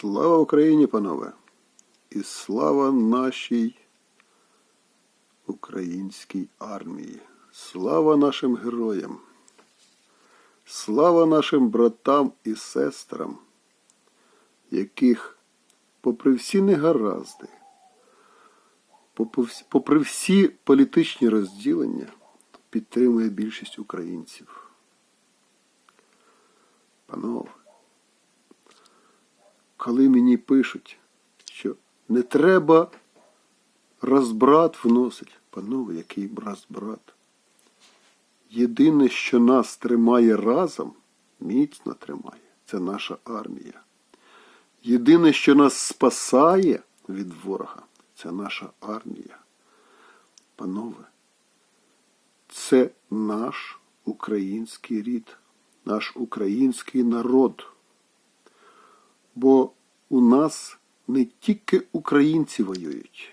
Слава Україні, панове! І слава нашій українській армії! Слава нашим героям! Слава нашим братам і сестрам, яких, попри всі негаразди, попри всі- політичні розділення, підтримує більшість українців. Панове, коли мені пишуть, що не треба розбрат вносить. Панове, який розбрат? Єдине, що нас тримає разом, міцно тримає, це наша армія. Єдине, що нас спасає від ворога, це наша армія. Панове, це наш український рід, наш український народ. Бо у нас не тільки українці воюють.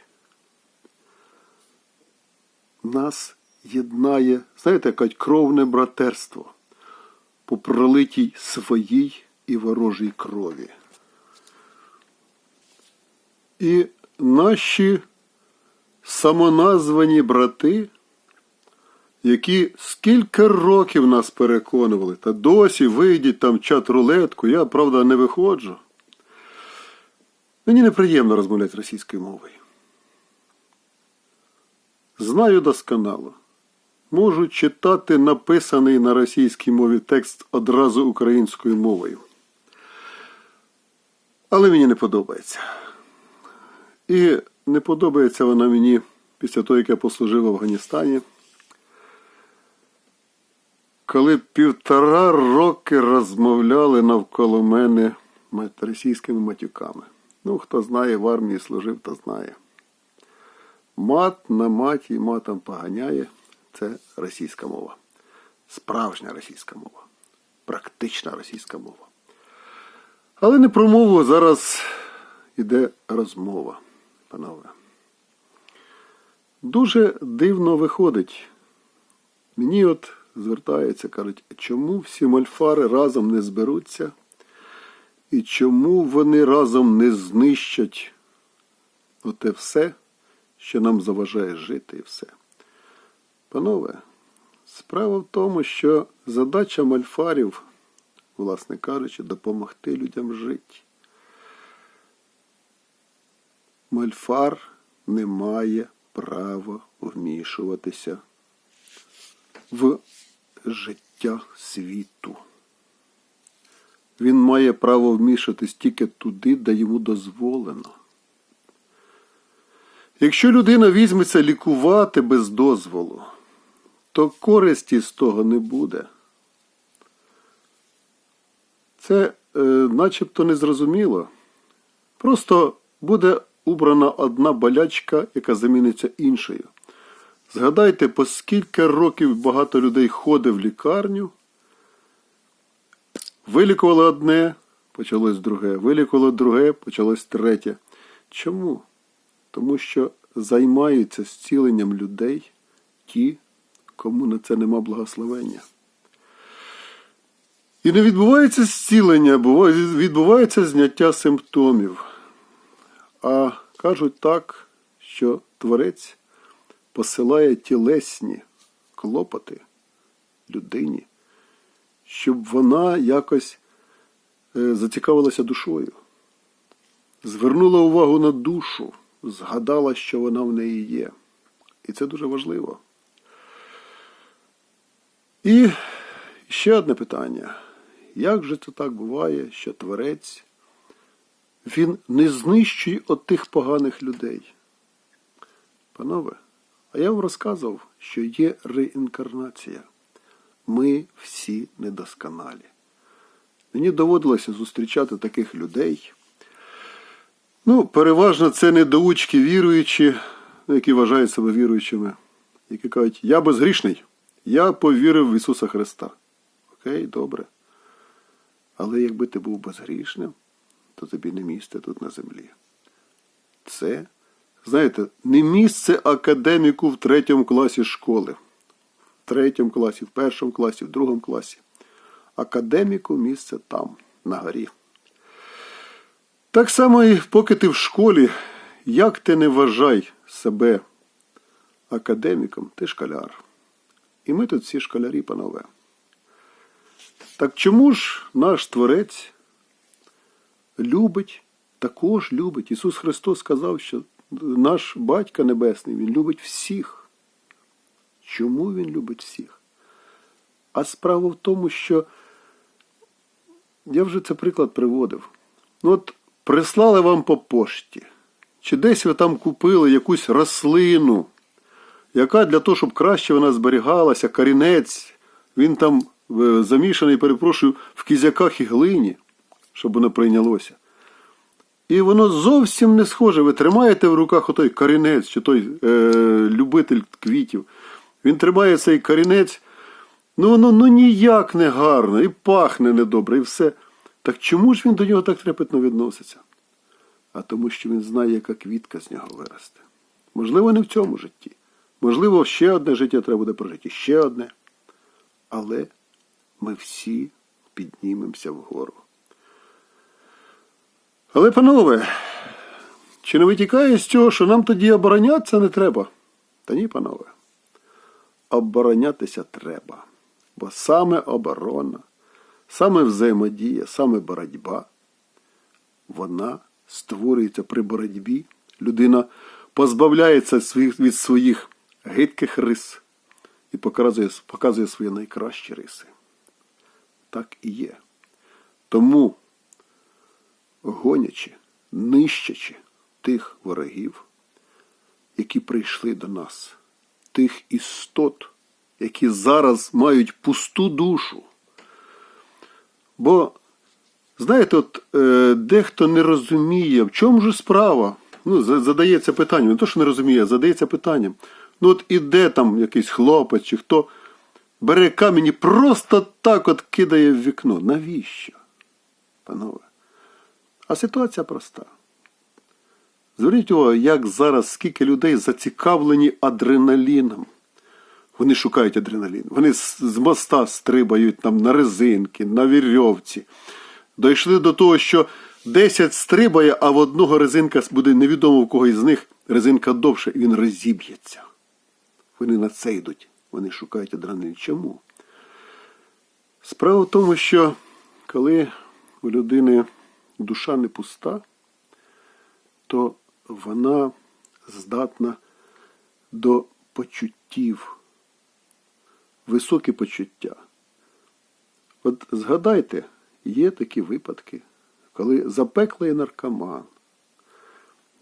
Нас єднає, знаєте, якась кровне братерство по пролитій своїй і ворожій крові. І наші самоназвані брати, які скільки років нас переконували, та досі вийдіть там чат рулетку, я, правда, не виходжу. Мені неприємно розмовляти російською мовою. Знаю досконало. Можу читати написаний на російській мові текст одразу українською мовою. Але мені не подобається. І не подобається вона мені після того, як я послужив в Афганістані. Коли півтора роки розмовляли навколо мене російськими матюками. Ну, хто знає, в армії служив, то знає. Мат на маті матом поганяє це російська мова. Справжня російська мова. Практична російська мова. Але не про мову зараз іде розмова, панове. Дуже дивно виходить. Мені от звертаються, кажуть, чому всі мольфари разом не зберуться? І чому вони разом не знищать оте все, що нам заважає жити і все? Панове, справа в тому, що задача мальфарів, власне кажучи, допомогти людям жити. Мальфар не має права вмішуватися в життя світу. Він має право вмішатись тільки туди, де йому дозволено. Якщо людина візьметься лікувати без дозволу, то користі з того не буде. Це е, начебто незрозуміло. Просто буде убрана одна болячка, яка заміниться іншою. Згадайте, по скільки років багато людей ходить в лікарню, вилікували одне, почалось друге, вилікували друге, почалось третє. Чому? Тому що займаються зціленням людей ті, кому на це нема благословення. І не відбувається зцілення, відбувається зняття симптомів. А кажуть так, що творець посилає тілесні клопоти людині, щоб вона якось е, зацікавилася душою, звернула увагу на душу, згадала, що вона в неї є. І це дуже важливо. І ще одне питання. Як же це так буває, що творець він не знищує отих поганих людей? Панове, а я вам розказував, що є реінкарнація. Ми всі недосконалі. Мені доводилося зустрічати таких людей. Ну, переважно це недоучки віруючі, ну, які вважають себе віруючими, які кажуть, я безгрішний, я повірив в Ісуса Христа. Окей, добре. Але якби ти був безгрішним, то тобі не місце тут на землі. Це, знаєте, не місце академіку в третьому класі школи. Третьому класі, в першому класі, в другому класі. Академіку місце там, на горі. Так само і поки ти в школі, як ти не вважай себе академіком, ти школяр. І ми тут всі школярі, панове. Так чому ж наш Творець любить, також любить? Ісус Христос сказав, що наш Батько Небесний, Він любить всіх. Чому Він любить всіх? А справа в тому, що я вже це приклад приводив. Ну от прислали вам по пошті, чи десь ви там купили якусь рослину, яка для того, щоб краще вона зберігалася, корінець, він там е, замішаний, перепрошую, в кізяках і глині, щоб воно прийнялося. І воно зовсім не схоже. Ви тримаєте в руках отой корінець, чи той е, любитель квітів. Він тримає цей корінець, ну воно ну, ніяк не гарно, і пахне недобре, і все. Так чому ж він до нього так трепетно відноситься? А тому, що він знає, яка квітка з нього виросте. Можливо, не в цьому житті. Можливо, ще одне життя треба буде прожити, ще одне. Але ми всі піднімемося вгору. Але, панове, чи не витікає з цього, що нам тоді оборонятися не треба? Та ні, панове. Оборонятися треба. Бо саме оборона, саме взаємодія, саме боротьба, вона створюється при боротьбі. Людина позбавляється від своїх гидких рис і показує, показує свої найкращі риси. Так і є. Тому гонячи, нищачи тих ворогів, які прийшли до нас, тих істот, які зараз мають пусту душу. Бо, знаєте, от е, дехто не розуміє, в чому ж справа. Ну, задається питанням, не то, що не розуміє, а задається питанням. Ну, от іде там якийсь хлопець чи хто бере камінь і просто так от кидає в вікно. Навіщо? Панове. А ситуація проста. Зверніть увагу, як зараз скільки людей зацікавлені адреналіном. Вони шукають адреналін. Вони з моста стрибають там на резинки, на вірьовці. Дійшли до того, що 10 стрибає, а в одного резинка буде невідомо в кого із них резинка довше, і він розіб'ється. Вони на це йдуть. Вони шукають адреналін. Чому? Справа в тому, що коли у людини душа не пуста, то вона здатна до почуттів, високі почуття. От згадайте, є такі випадки, коли запеклий наркоман,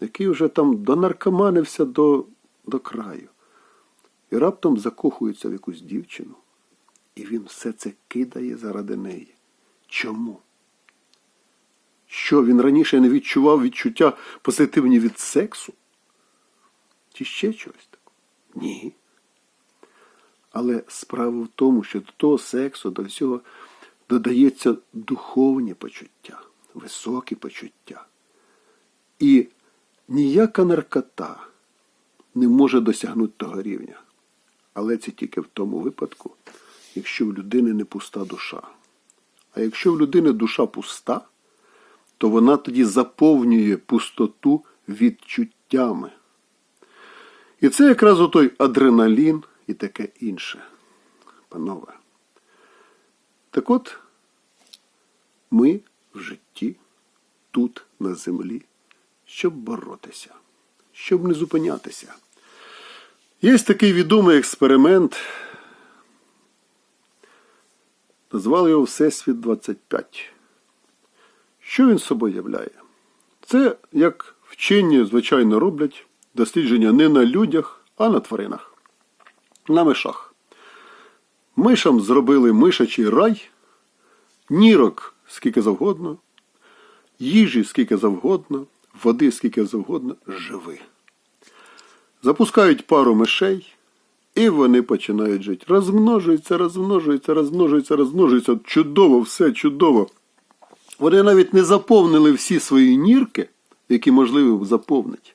який вже там донаркоманився до, до краю, і раптом закохується в якусь дівчину, і він все це кидає заради неї. Чому? Що він раніше не відчував відчуття позитивні від сексу? Чи ще чогось такого? Ні. Але справа в тому, що до того сексу, до всього додається духовні почуття, високі почуття. І ніяка наркота не може досягнути того рівня. Але це тільки в тому випадку, якщо в людини не пуста душа. А якщо в людини душа пуста, то вона тоді заповнює пустоту відчуттями. І це якраз отой адреналін і таке інше. Панове. Так от, ми в житті, тут, на землі, щоб боротися, щоб не зупинятися. Є такий відомий експеримент. Назвали його Всесвіт 25. Що він собою являє? Це, як вчені, звичайно, роблять дослідження не на людях, а на тваринах. На мишах. Мишам зробили мишачий рай, нірок скільки завгодно, їжі скільки завгодно, води скільки завгодно, живи. Запускають пару мишей, і вони починають жити. Розмножуються, розмножуються, розмножуються, розмножуються. Чудово, все чудово. Вони навіть не заповнили всі свої нірки, які можливо заповнити.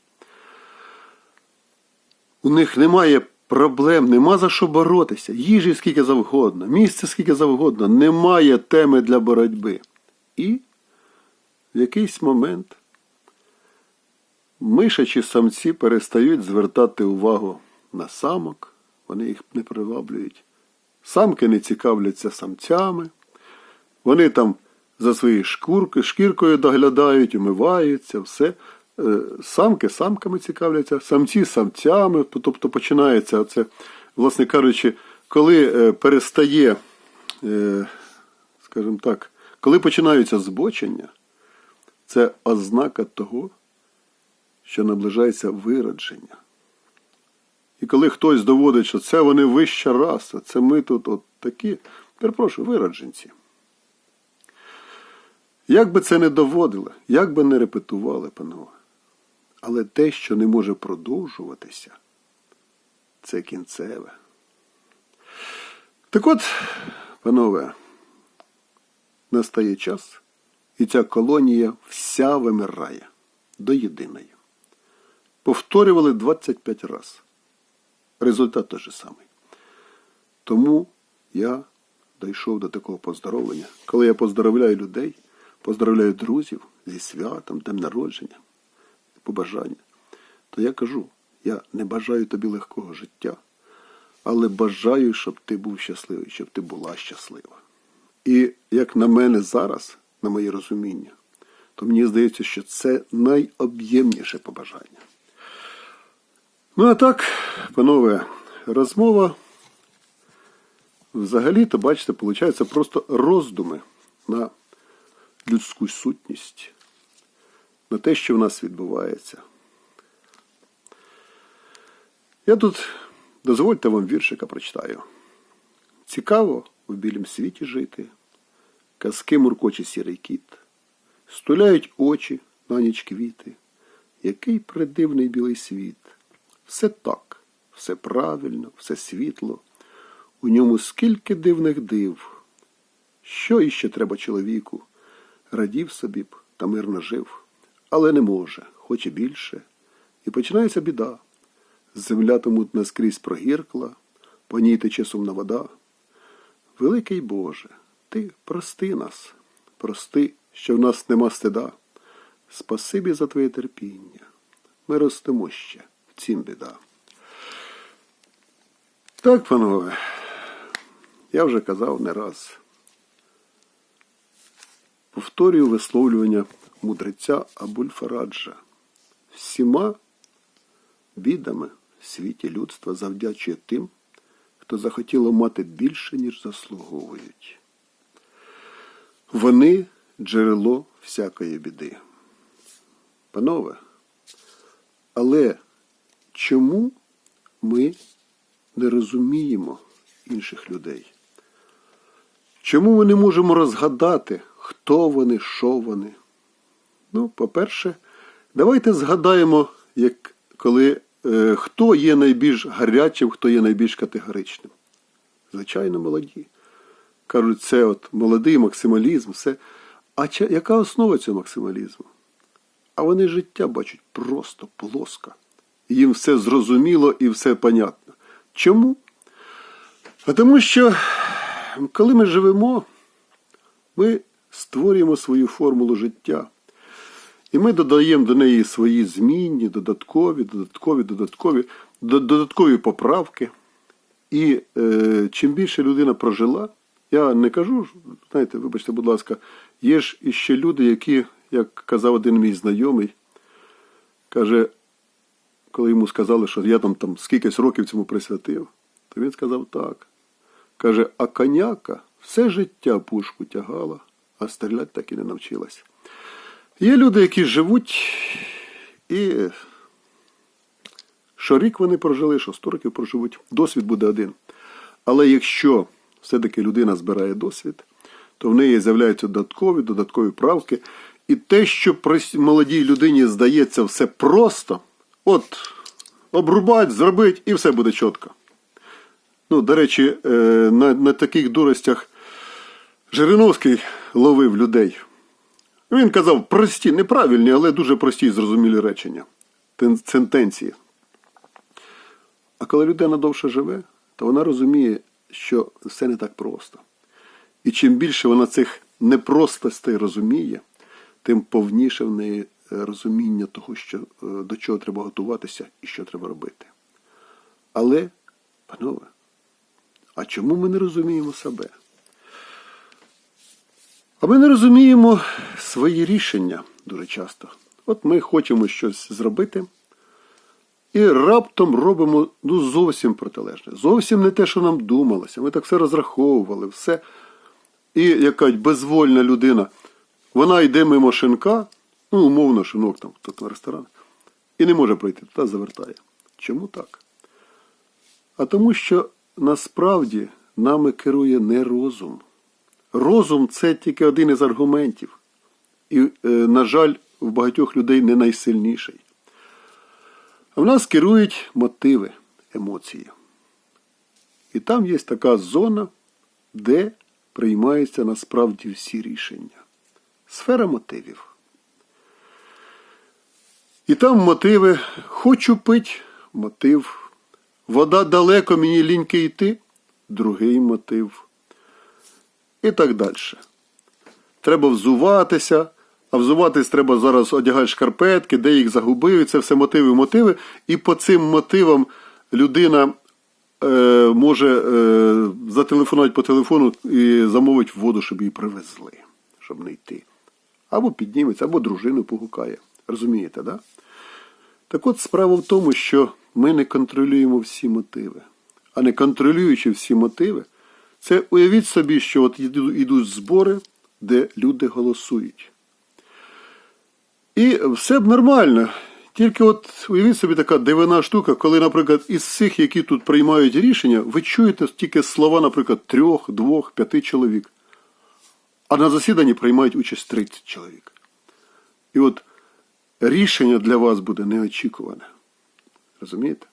У них немає проблем, нема за що боротися. Їжі скільки завгодно, місця скільки завгодно, немає теми для боротьби. І в якийсь момент мишачі самці перестають звертати увагу на самок, вони їх не приваблюють. Самки не цікавляться самцями, вони там за своєю шкурки, шкіркою доглядають, умиваються, все. Е, Самки самками цікавляться, самці самцями, тобто починається це, власне кажучи, коли е, перестає, е, скажімо так, коли починаються збочення, це ознака того, що наближається вирадження. І коли хтось доводить, що це вони вища раса, це ми тут от такі, перепрошую, вирадженці. Як би це не доводили, як би не репетували, панове, але те, що не може продовжуватися, це кінцеве. Так от, панове, настає час, і ця колонія вся вимирає до єдиної. Повторювали 25 разів. Результат той же самий. Тому я дійшов до такого поздоровлення. Коли я поздоровляю людей, поздоровляю друзів зі святом, днем народження, побажання, то я кажу, я не бажаю тобі легкого життя, але бажаю, щоб ти був щасливий, щоб ти була щаслива. І як на мене зараз, на моє розуміння, то мені здається, що це найоб'ємніше побажання. Ну, а так, панове, розмова взагалі-то, бачите, виходить просто роздуми на людську сутність, на те, що в нас відбувається. Я тут, дозвольте вам віршика прочитаю. Цікаво в білім світі жити, казки муркоче сірий кіт, стуляють очі на ніч квіти. Який придивний білий світ. Все так, все правильно, все світло. У ньому скільки дивних див. Що іще треба чоловіку? Радів собі б та мирно жив, але не може, хоче більше. І починається біда. Земля тому наскрізь прогіркла, по ній тече сумна вода. Великий Боже, ти прости нас, прости, що в нас нема стида. Спасибі за твоє терпіння. Ми ростемо ще, втім біда. Так, панове, я вже казав не раз. Повторюю висловлювання мудреця Абульфараджа. Всіма бідами в світі людства завдячує тим, хто захотіло мати більше, ніж заслуговують. Вони джерело всякої біди. Панове, але чому ми не розуміємо інших людей? Чому ми не можемо розгадати, хто вони, що вони? Ну, по-перше, давайте згадаємо, як коли, е, хто є найбільш гарячим, хто є найбільш категоричним. Звичайно, молоді. Кажуть, це от молодий максималізм, все. А ча- яка основа цього максималізму? А вони життя бачать просто плоско. Їм все зрозуміло і все понятно. Чому? А тому що, коли ми живемо, ми створюємо свою формулу життя. І ми додаємо до неї свої змінні, додаткові, додаткові, додаткові, додаткові поправки. І е, чим більше людина прожила, я не кажу, знаєте, вибачте, будь ласка, є ж іще люди, які, як казав один мій знайомий, каже, коли йому сказали, що я там, там скількись років цьому присвятив, то він сказав так. Каже, а коняка все життя пушку тягала, а стріляти так і не навчилась. Є люди, які живуть, і що рік вони прожили, що сто років проживуть, досвід буде один. Але якщо все-таки людина збирає досвід, то в неї з'являються додаткові, додаткові правки. І те, що прос- молодій людині здається все просто, от обрубать, зробить, і все буде чітко. Ну, до речі, е, на, на таких дуростях Жириновський ловив людей. Він казав прості, неправильні, але дуже прості і зрозумілі речення, тен- сентенції. А коли людина довше живе, то вона розуміє, що все не так просто. І чим більше вона цих непростостей розуміє, тим повніше в неї розуміння того, що, е, до чого треба готуватися і що треба робити. Але, панове, а чому ми не розуміємо себе? А ми не розуміємо свої рішення дуже часто. От ми хочемо щось зробити і раптом робимо ну, зовсім протилежне. Зовсім не те, що нам думалося. Ми так все розраховували, все. І якась безвольна людина, вона йде мимо шинка, ну, умовно, шинок там, тут на ресторан, і не може пройти, туди завертає. Чому так? А тому, що насправді нами керує не розум. Розум це тільки один із аргументів. І, е, на жаль, в багатьох людей не найсильніший. А в нас керують мотиви, емоції. І там є така зона, де приймаються насправді всі рішення. Сфера мотивів. І там мотиви хочу пить, мотив. Вода далеко, мені ліньки йти, другий мотив. І так далі. Треба взуватися, а взуватись треба зараз одягати шкарпетки, де їх загубив, це все мотиви, мотиви. І по цим мотивам людина е, може е, зателефонувати по телефону і замовить воду, щоб її привезли, щоб не йти. Або підніметься, або дружину погукає. Розумієте, да? Так от справа в тому, що ми не контролюємо всі мотиви. А не контролюючи всі мотиви, це уявіть собі, що от йдуть збори, де люди голосують. І все б нормально. Тільки от уявіть собі така дивина штука, коли, наприклад, із всіх, які тут приймають рішення, ви чуєте тільки слова, наприклад, трьох, двох, п'яти чоловік. А на засіданні приймають участь 30 чоловік. І от рішення для вас буде неочікуване. Розумієте?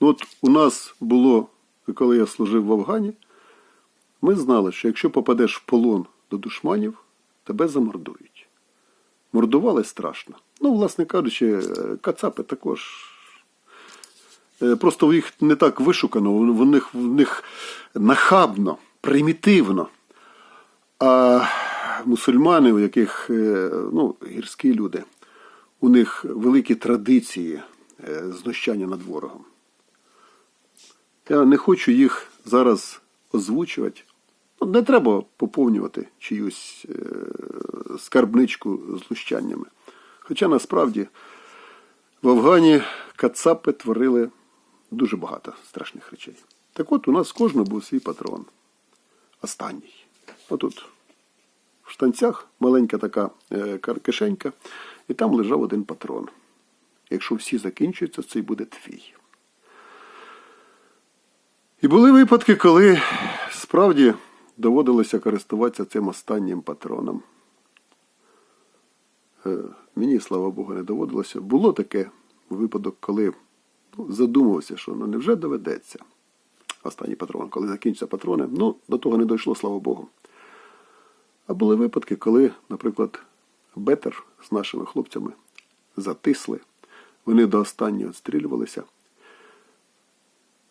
Ну от у нас було, коли я служив в Афгані, ми знали, що якщо попадеш в полон до душманів, тебе замордують. Мордували страшно. Ну, власне кажучи, е, кацапи також. Е, Просто їх не так вишукано, в них, в них нахабно, примітивно. А мусульмани, у яких е, ну, гірські люди, у них великі традиції знущання над ворогом. Я не хочу їх зараз озвучувати. Ну, не треба поповнювати чиюсь е, скарбничку знущаннями. Хоча насправді в Афгані кацапи творили дуже багато страшних речей. Так от у нас кожного був свій патрон. Останній. Отут. В штанцях маленька така е, кишенька, і там лежав один патрон. Якщо всі закінчуються, цей буде твій. І були випадки, коли справді доводилося користуватися цим останнім патроном. Е, Мені, слава Богу, не доводилося. Було таке випадок, коли ну, задумався, що ну невже доведеться останній патрон, коли закінчаться патрони. Ну, до того не дійшло, слава Богу. А були випадки, коли, наприклад, Бетер з нашими хлопцями затисли, вони до останнього відстрілювалися,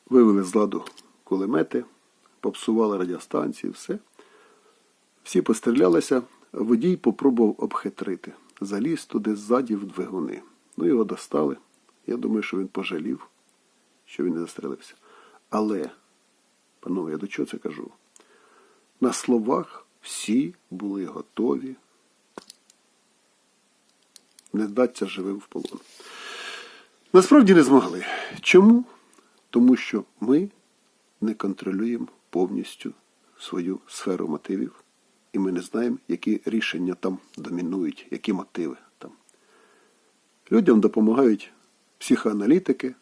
вивели з ладу кулемети, попсували радіостанції, все. Всі пострілялися, водій попробував обхитрити. Заліз туди ззаді в двигуни. Ну, його достали. Я думаю, що він пожалів, що він не застрелився. Але, панове, я до чого це кажу? На словах всі були готові не здатися живим в полон. Насправді не змогли. Чому? Тому що ми не контролюємо повністю свою сферу мотивів, і ми не знаємо, які рішення там домінують, які мотиви там. Людям допомагають психоаналітики,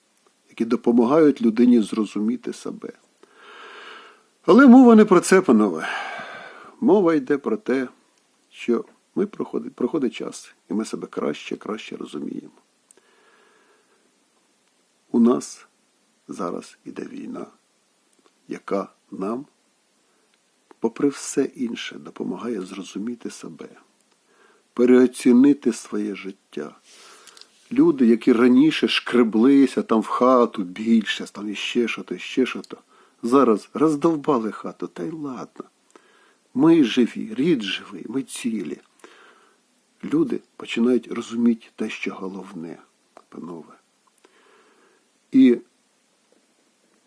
які допомагають людині зрозуміти себе. Але мова не про це, панове. Мова йде про те, що ми проходить, проходить час, і ми себе краще, краще розуміємо. У нас зараз іде війна, яка нам, попри все інше, допомагає зрозуміти себе, переоцінити своє життя. Люди, які раніше шкреблися там в хату більше, там іще що-то, іще що-то, зараз роздовбали хату, та й ладно. Ми живі, рід живий, ми цілі. люди починають розуміти те, що головне, панове. І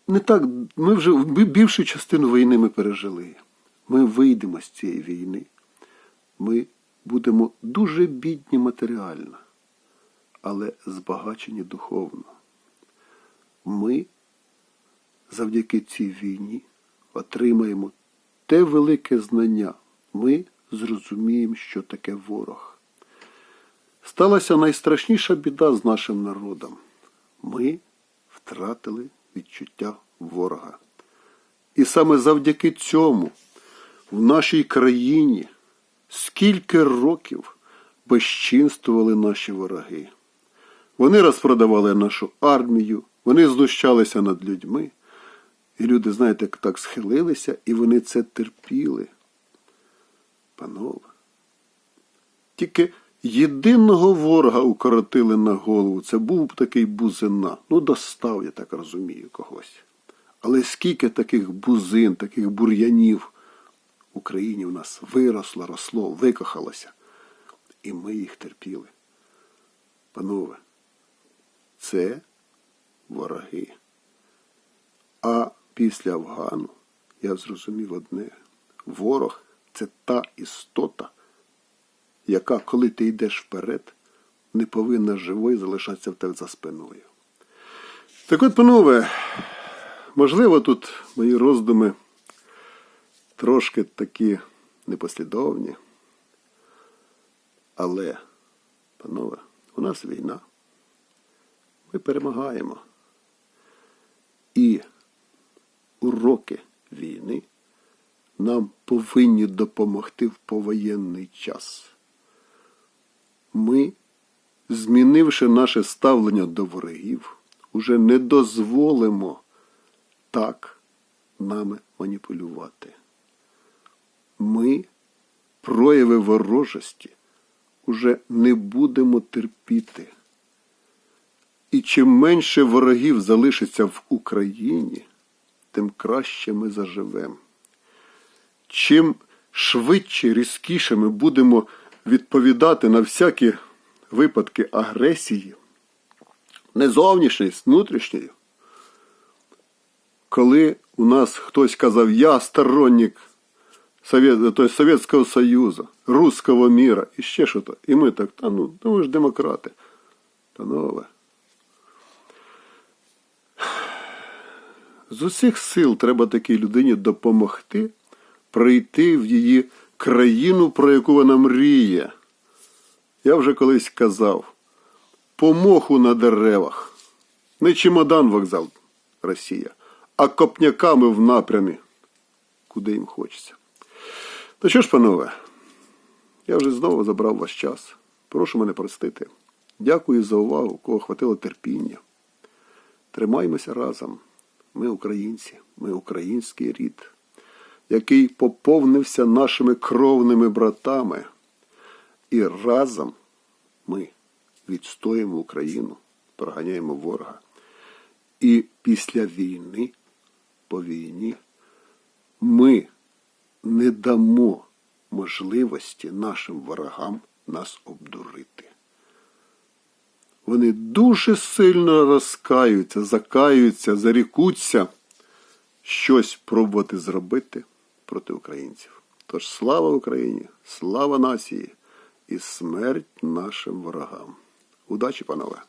не так, ми вже більшу частину війни ми пережили. Ми вийдемо з цієї війни. Ми будемо дуже бідні матеріально, але збагачені духовно. Ми завдяки цій війні отримаємо те велике знання. Ми зрозуміємо, що таке ворог. Сталася найстрашніша біда з нашим народом. Ми втратили відчуття ворога. І саме завдяки цьому в нашій країні скільки років безчинствували наші вороги. Вони розпродавали нашу армію, вони знущалися над людьми. І люди, знаєте, так схилилися, і вони це терпіли. Панове, тільки єдиного ворога укоротили на голову. Це був такий бузина. Ну, достав, я так розумію, когось. Але скільки таких бузин, таких бур'янів в Україні в нас виросло, росло, викохалося. І ми їх терпіли. Панове, це вороги. А після Афгану я зрозумів одне: ворог це та істота, яка, коли ти йдеш вперед, не повинна живою залишатися в тебе за спиною. Так от, панове, можливо, тут мої роздуми трошки такі непослідовні. Але, панове, у нас війна. Ми перемагаємо. І уроки війни нам повинні допомогти в повоєнний час. Ми, змінивши наше ставлення до ворогів, уже не дозволимо так нами маніпулювати. Ми, прояви ворожості, уже не будемо терпіти. І чим менше ворогів залишиться в Україні, тим краще ми заживемо. Чим швидше, різкіше ми будемо відповідати на всякі випадки агресії, не зовнішньої, внутрішньої. Коли у нас хтось казав, я сторонник Советского Союзу, русского мира і ще що то. І ми так, та ну, ну ви ж демократи. Та нове. З усіх сил треба такій людині допомогти прийти в її країну, про яку вона мріє. Я вже колись казав, по моху на деревах. Не чемодан вокзал Росія, а копняками в напрямі, куди їм хочеться. То що ж, панове, я вже знову забрав ваш час. Прошу мене простити. Дякую за увагу, кого хватило терпіння. Тримаймося разом. Ми українці, ми український рід, який поповнився нашими кровними братами. І разом ми відстоїмо Україну, проганяємо ворога. І після війни, по війні, ми не дамо можливості нашим ворогам нас обдурити. Вони дуже сильно розкаються, закаються, зарікуться щось пробувати зробити проти українців. Тож слава Україні, слава нації і смерть нашим ворогам. Удачі, панове!